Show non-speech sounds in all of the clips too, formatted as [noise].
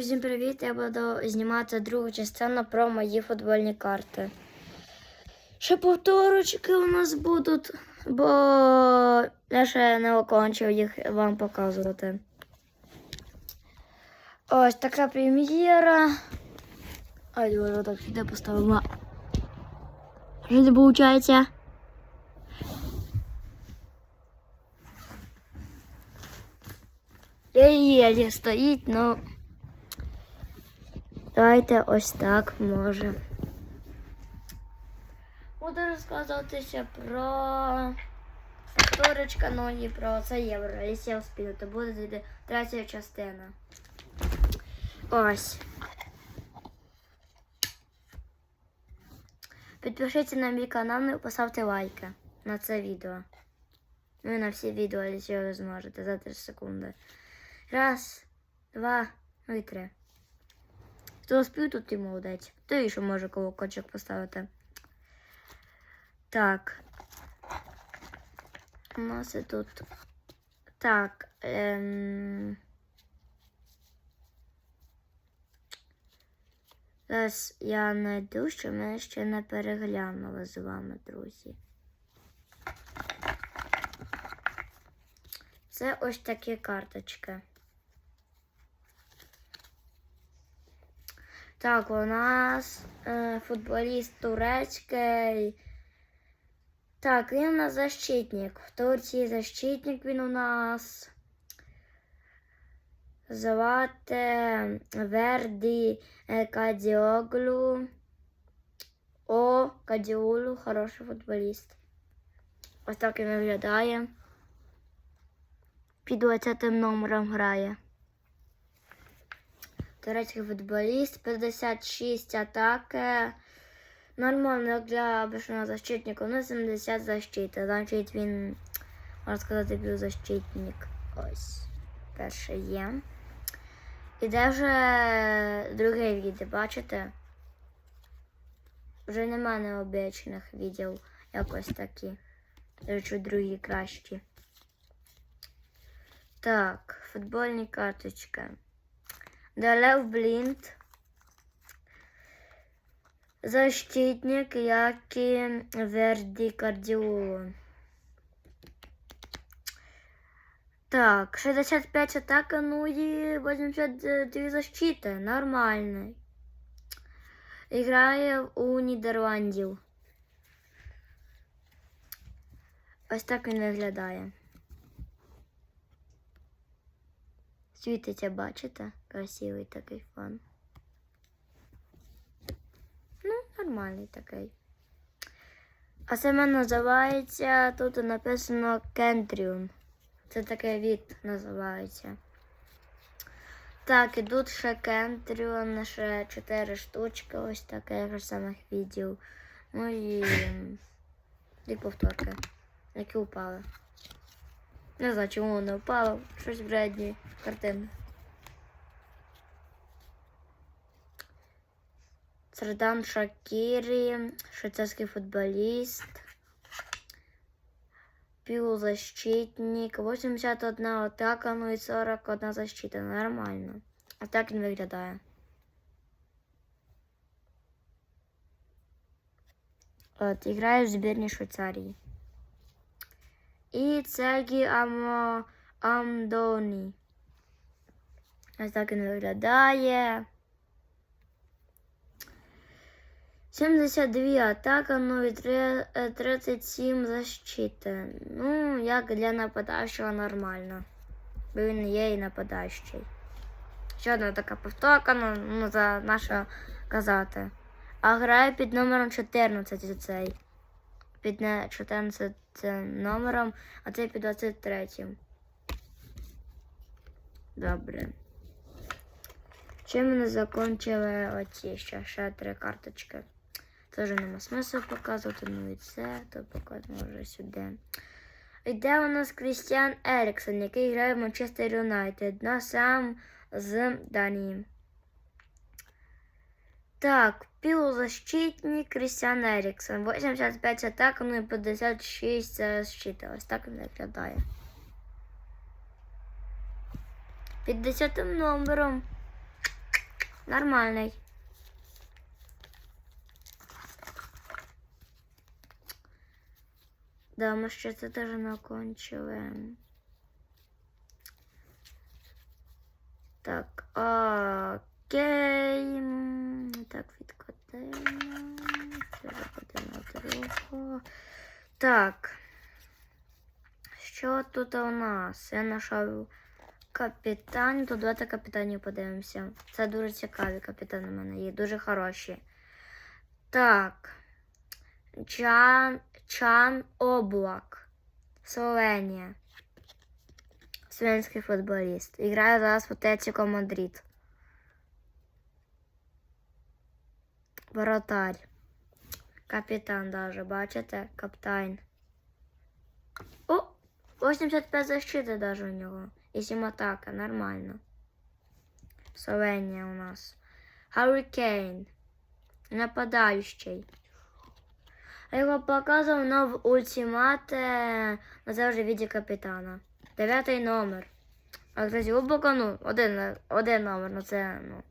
Усім привіт! Я буду знімати другу частину про мої футбольні карти. Ще повторочки у нас будуть, бо я ще не окончив їх вам показувати. Ось така прем'єра. Ай, дуже так сюди поставимо. Що не виходить? Єлі стоїть, ну. Давайте ось так може. Буду розказуватися про повторочка, ну і про це євро. Лісів спіду, то буде третя частина. Ось. Підпишіться на мій канал і поставте лайки на це відео. Ну і на всі відео, якщо ви зможете за 3 секунди. Раз, два, ну і три. Хто спів, тут і молодець. Хто ще може колокольчик поставити. Так. У нас і тут. Так. Ем... Зараз я знайду, що ми ще не переглянули з вами, друзі. Це ось такі карточки. Так, у нас е, футболіст турецький. Так, він у нас защитник. В Турції защитник він у нас. Звати Верді е, Кадіоглу. О, Кадіулу, хороший футболіст. Ось так він виглядає. Під 20 номером грає. Турецький футболіст, 56 атаки. Нормально для обычного защитника. Ну, 70 защити. Значить він, можна сказати, півзащитник. Ось. Перший є. Іде вже друге відео, бачите? Вже нема необичних відео. Якось такі. Речі, другі кращі. Так, футбольні карточки. Далев Блінд. Защитник, як і Верді Кардіоло. Так, 65 атака, ну і 82 защити. Нормальний. Грає у Нідерландів. Ось так він виглядає. Світиться, бачите? Красивий такий фон. Ну, нормальний такий. А саме називається, тут написано Кентріум. Це такий від називається. Так, ідуть ще Кентріон, ще 4 штучки, ось таких самих відео. Ну і, і повторки, які упали. Не знаю, чому вони впали. Щось вредні картини. Сердан Шакірі, швейцарський футболіст, півзащитник, 81 атака, ну і 41 защита. Нормально. А так він виглядає. От, грає в збірній Швейцарії. І Цегі Амо Амдоні. Ось так він виглядає. 72 атака, ну і 37 защити. Ну, як для нападаючого нормально. Бо він є і нападаючий. Ще одна така повторка, ну, ну за наша казати. А грає під номером 14 цей. Під не 14 номером, а цей під 23. Добре. Чим ми не закончили оці ще, ще три карточки. Теж нема смислу показувати, ну і це, то покажемо вже сюди. Йде у нас Крістіан Еріксон, який грає в Манчестер Юнайтед, на сам з Данії. Так, півзащитник Крістіан Еріксон. 85 атак, ну і 56 защита. Ось так він виглядає. Під 10 номером. Нормальний. Да, це теж не окончили. Так, окей. Так, відкладемо. Переходимо до другого. Так. Що тут у нас? Я знайшов капітан. То давайте капітанів подивимося. Це дуже цікаві капітани в мене є, дуже хороші. Так. Чан, Чан Облак. Словенія. Словенський футболіст. Іграє зараз в Атлетико Мадрид. Воротарь. Капітан даже, бачите? Каптайн. О! 85 защиты даже у него. И 7 атака, нормально. Словения у нас. Hurricane. Нападающий. Я його показував но в ультимате, на це вже віді капітана. Дев'ятий номер. А кстати, глибоко, ну, один, один номер, ну це, ну.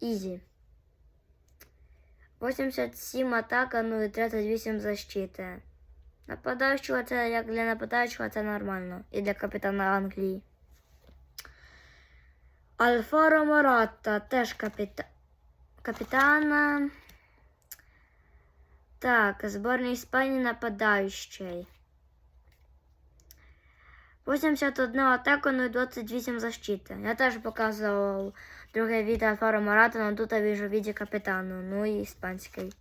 Ізі. 87 атака, ну і 38 защити. Нападаючого це як для нападаючого це нормально. І для капітана Англії. Альфаро Моратта теж капіта... капітана. Так, зборна Іспанії нападаючий. 81 атаку, ну і 28 защити. Я теж показував друге відео Альфаро Мората, але тут я вижу в віді капітану, ну і іспанський.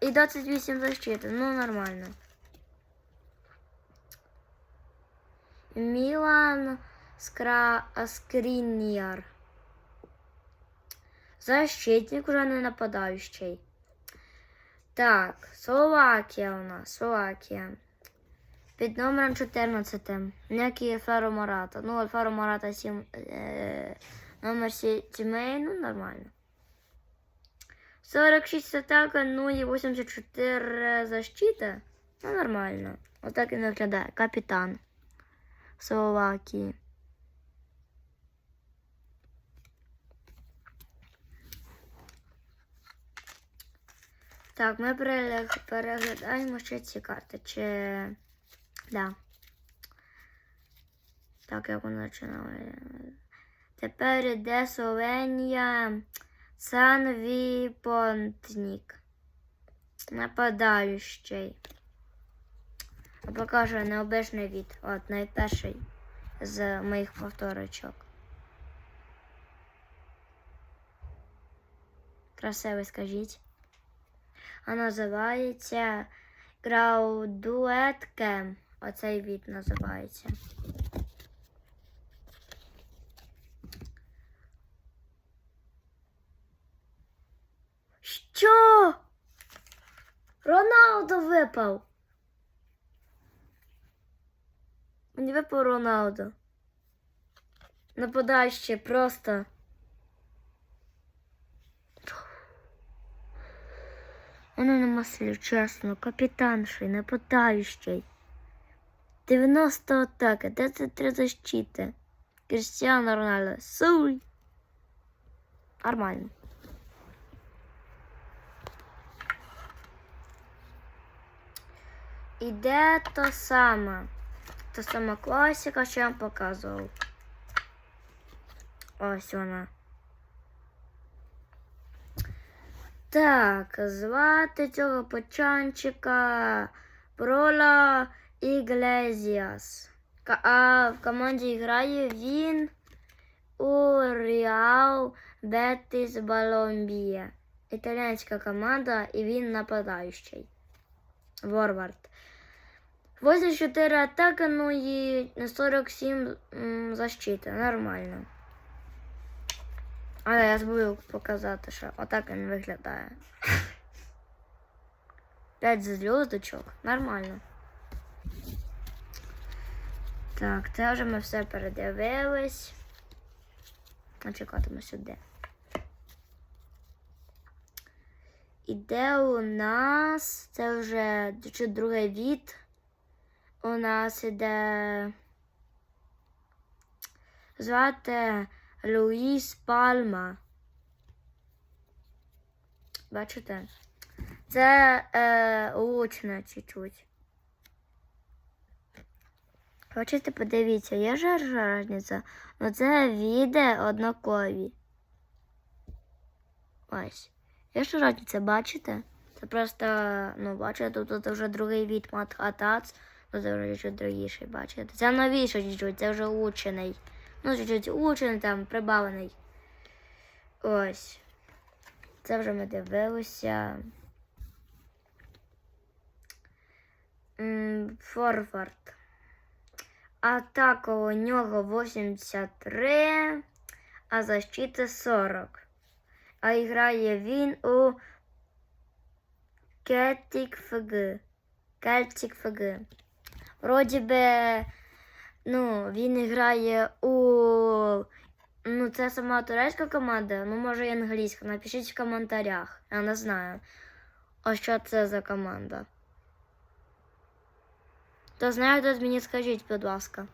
І 28 защити, ну нормально. Мілан Скра... Скріньяр. Защитник уже не нападающий. Так, Словакія у нас, Словакія. Під номером 14. Ніякий Альфаро Марата. Ну, Альфаро Марата 7, е, номер 7, ну, нормально. 46 атака, ну і 84 защита. Ну, нормально. Отак він виглядає. Капітан Словакії. Так, ми перегляд- переглядаємо ще ці карти. Чи. Да. Так, як вона починала. Тепер іде Словенія. Санві Понтнік. Нападаючий. Покажу необичний від. От найперший з моїх повторочок. Красивий, скажіть. А називається Граудуетке. Оцей від називається. Що? Роналдо випав. Мені випав Роналдо. Нападаючий просто. Воно нема слів, чесно. Капітанший, нападаючий. 90 атаки, 33 защити. Кристиано Рональдо. Суй. Нормально. Іде то саме. Та сама класика, що я вам показував. Ось вона. Так, звати цього почанчика Прола Іглезіас. А в команді грає він у Реал Бетіс Баломбія. Італійська команда і він нападаючий. Ворвард. 84 атака, ну і 47 м, защита. Нормально. Але я забув показати, що отак він виглядає. 5 зв'язочок. Нормально. Так, це вже ми все передивились. А чекатимемо сюди. Іде у нас. Це вже чи другий від. У нас іде. Звати Луїс Пальма. Бачите? Це е, лучне чуть-чуть. Хочете, подивіться, є ж різниця? Ну це віде однакові. Ось. Є ж різниця, бачите? Це просто, ну, бачите, тут, тут вже другий від мат атац. Ну, це вже чуть другіший, бачите? Це новіше чуть-чуть, це вже учений. Ну, чуть-чуть учений, там, прибавлений. Ось. Це вже ми дивилися. Форвард. Атака у нього 83, а защита 40. А грає він у Celtic FG. Celtic FG. Вроді би, ну, він грає у. Ну, це сама турецька команда, ну, може, і англійська. Напишіть в коментарях. Я не знаю. А що це за команда? То мені скажіть, будь ласка.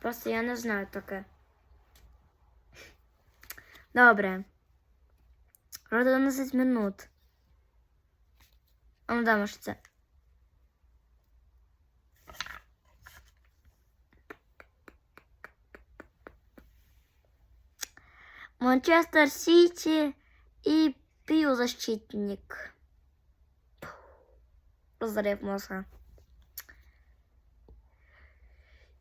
Просто я не знаю таке. Добре. Вроде 11 минут. А ну да, може це. Манчестер Сити и півзащитник. Розрив мозга.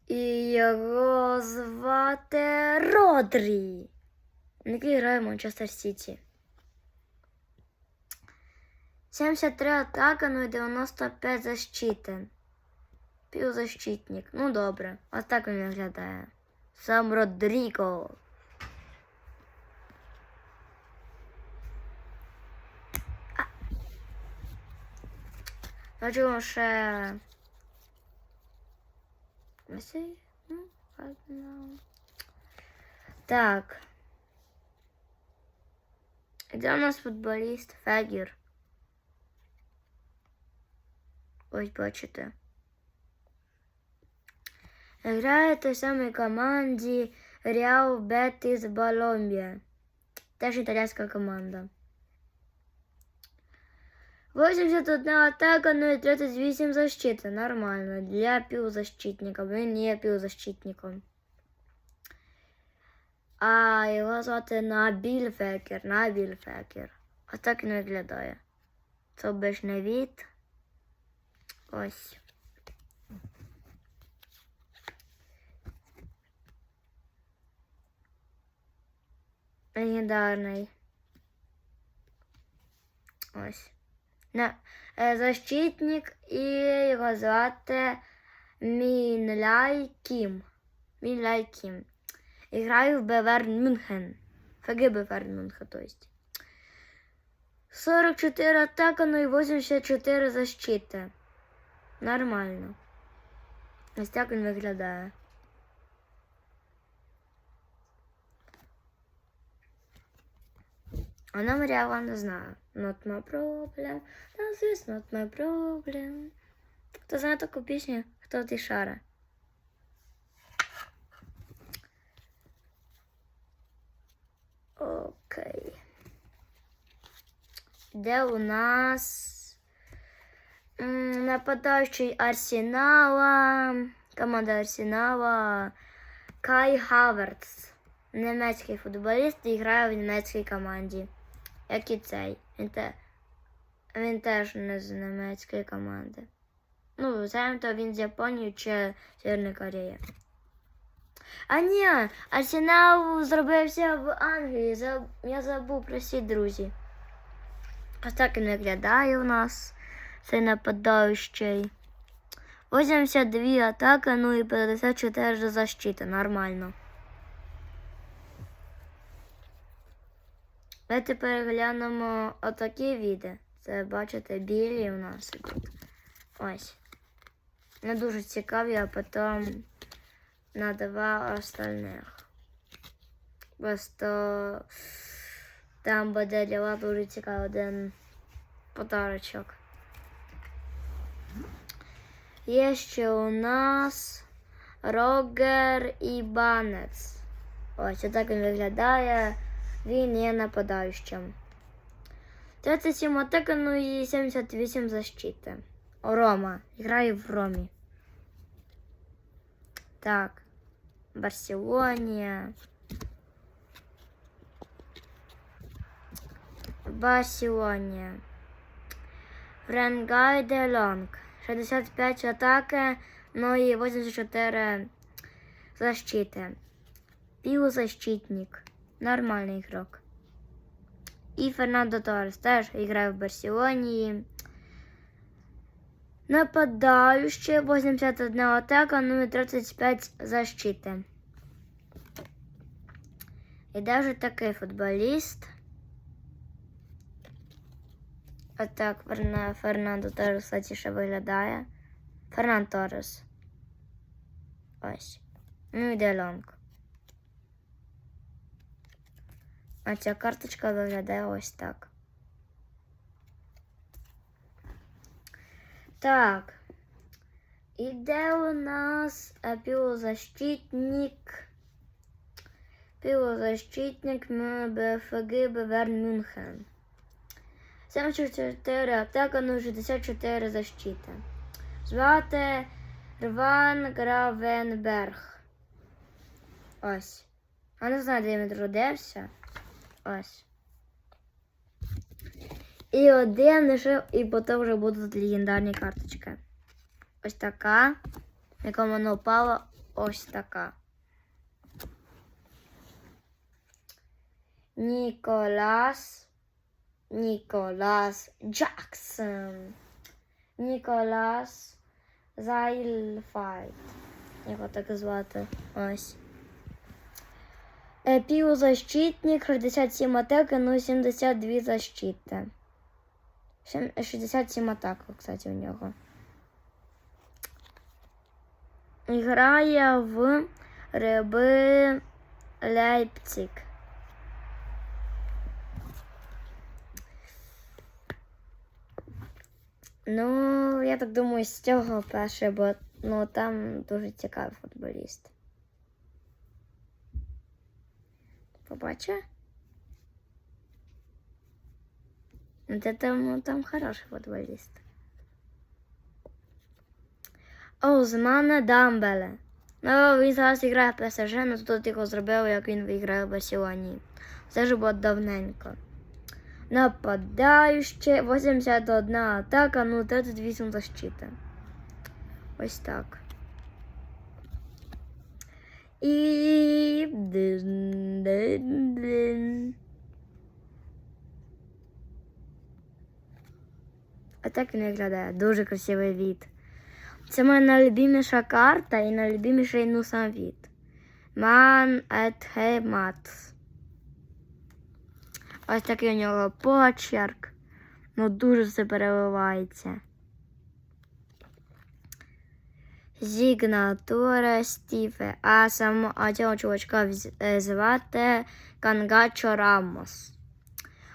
І його звати Родрі. Який грає в Манчестер Сіті. 73 атака, ну і 95 защити. Півзащитник. Ну добре. Ось так він виглядає. Сам Родріго. Бачимо ще. Ось і, ну, ладно. Так. Де у нас футболіст Фегір? Ось бачите. Грає в той самій команді Реал Бетіс Баломбія. Теж італійська команда. 81 атака, ну і 38 защита. Нормально. Для півзащитника. Він є півзащитником. А його звати Набіль Фекер. Набіль Фекер. Ось так він виглядає. Це обичний від. Ось. Легендарний. Ось. Е, защитник і його звати Мінляй Кім. Мінляй Кім. І граю в Беверн Мюнхен. ФГ Беверн Мюнхен, то есть. 44 атака, ну і 84 защити. Нормально. Ось так він виглядає. А номер я вам не знаю. Not my problem. This is not my problem. Хто знає таку пісню? Хто ти шара? Окей. Де у нас нападаючий Арсенала, команда Арсенала Кай Хаверц. Німецький футболіст і грає в німецькій команді. Як і цей. Він, те, він теж не з німецької команди. Ну, то він з Японії чи Северної Кореї. А ні, Арсенал зробився в Англії. Я забув про всі друзі. Ось так він виглядає у нас. Цей нападаючий. 82 атаки, ну і 54 защита. Нормально. Давайте переглянемо отакі відео. Це, бачите, білі у нас ідуть. Ось. Не дуже цікаві, а потім на два остальних. Просто там буде для вас дуже цікавий один подарочок. Є ще у нас Рогер і Банец. Ось отак він виглядає. Він є нападаючим. 37 атака, ну і 78 защити. Рома. Грає в Ромі. Так. Барселонія. Барселонія. Френгай де Лонг. 65 атаки, ну і 84 защити. Півзащитник. Нормальний ігрок. І Фернандо Торрес теж грає в Барселоні. Нападаючий 81 атака, ну і 35 защити. І де вже такий футболіст. Отак Фернандо Торрес, кстати, ще виглядає. Фернан Торрес. Ось. Ну і де Лонг. А ця карточка виглядає ось так. Так. Іде у нас е. Півзащитник м- БФГ Беверн Мюнхен. 74 атака, ну 64 защита. Звати Рван Гравенберг. Ось. А не знаю, де він родився. Ось. І один лише, і потім вже будуть легендарні карточки. Ось така. Яка воно впала, ось така. Ніколас. Ніколас Джексон. Ніколас Зайлфайт. Його так звати. Ось. Е, Півзащитник, 67 атаки, ну 72 защити. 67 атак, кстати, у нього. Грає в Реби Лейпциг. Ну, я так думаю, з цього перше, бо ну, там дуже цікавий футболіст. Побачив? Це там, ну, там хороший футболіст. Оузмана Дамбеле. Ну, він зараз грає в ПСЖ, ну тут його зробили, як він виграє в Барселоні. Це ж було давненько. Нападаюче 81 атака, ну 38 защита. Ось так. І. дин-дин-дин. А так він виглядає. Дуже красивий від. Це моя найлюбіміша карта і найлюбіміший ну сам від. Man at Heimat. Ось такий у нього почерк. Ну дуже все переливається. Зігнатура Стіфе. А сам а цього чувачка звати Кангачо Рамос.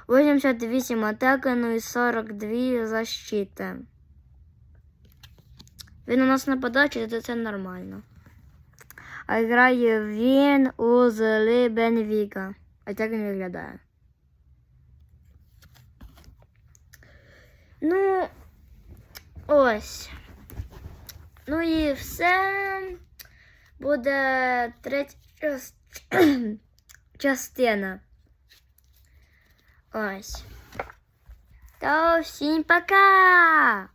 88 атаки, ну і 42 защити. Він у нас нападає, то це нормально. А грає він у Зели Бенвіга. А так він виглядає. Ну, ось. Ну і все. Буде третя час- [clears throat] частина. Ось. То всім пока!